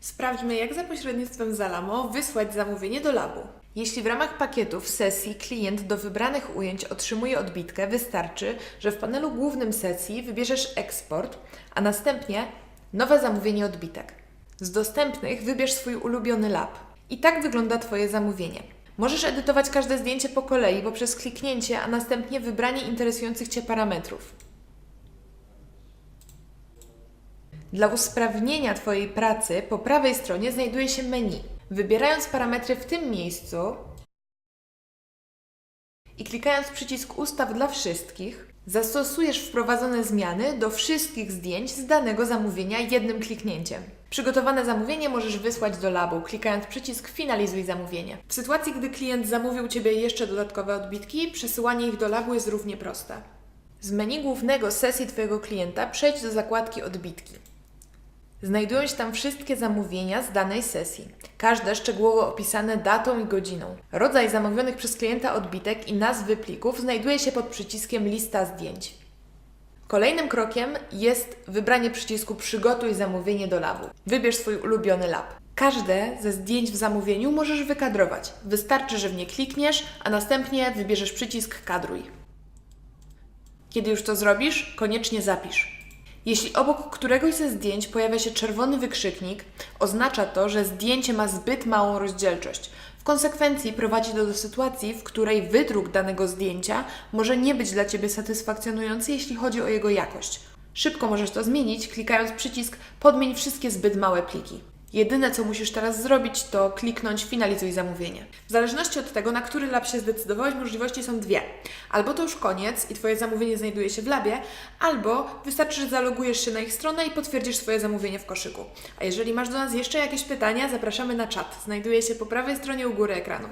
Sprawdźmy, jak za pośrednictwem Zalamo wysłać zamówienie do labu. Jeśli w ramach pakietów sesji klient do wybranych ujęć otrzymuje odbitkę, wystarczy, że w panelu głównym sesji wybierzesz eksport, a następnie nowe zamówienie odbitek. Z dostępnych wybierz swój ulubiony lab. I tak wygląda Twoje zamówienie. Możesz edytować każde zdjęcie po kolei poprzez kliknięcie, a następnie wybranie interesujących Cię parametrów. Dla usprawnienia Twojej pracy po prawej stronie znajduje się menu. Wybierając parametry w tym miejscu i klikając przycisk Ustaw dla wszystkich, zastosujesz wprowadzone zmiany do wszystkich zdjęć z danego zamówienia jednym kliknięciem. Przygotowane zamówienie możesz wysłać do labu, klikając przycisk Finalizuj zamówienie. W sytuacji, gdy klient zamówił u Ciebie jeszcze dodatkowe odbitki, przesyłanie ich do labu jest równie proste. Z menu głównego sesji Twojego klienta przejdź do zakładki Odbitki. Znajdują się tam wszystkie zamówienia z danej sesji, każde szczegółowo opisane datą i godziną. Rodzaj zamówionych przez klienta odbitek i nazwy plików znajduje się pod przyciskiem Lista zdjęć. Kolejnym krokiem jest wybranie przycisku Przygotuj zamówienie do labu. Wybierz swój ulubiony lab. Każde ze zdjęć w zamówieniu możesz wykadrować. Wystarczy, że w nie klikniesz, a następnie wybierzesz przycisk Kadruj. Kiedy już to zrobisz, koniecznie zapisz. Jeśli obok któregoś ze zdjęć pojawia się czerwony wykrzyknik, oznacza to, że zdjęcie ma zbyt małą rozdzielczość. W konsekwencji prowadzi to do sytuacji, w której wydruk danego zdjęcia może nie być dla Ciebie satysfakcjonujący, jeśli chodzi o jego jakość. Szybko możesz to zmienić, klikając przycisk Podmień wszystkie zbyt małe pliki. Jedyne, co musisz teraz zrobić, to kliknąć Finalizuj zamówienie. W zależności od tego, na który lab się zdecydowałeś, możliwości są dwie. Albo to już koniec i Twoje zamówienie znajduje się w labie, albo wystarczy, że zalogujesz się na ich stronę i potwierdzisz swoje zamówienie w koszyku. A jeżeli masz do nas jeszcze jakieś pytania, zapraszamy na czat. Znajduje się po prawej stronie u góry ekranu.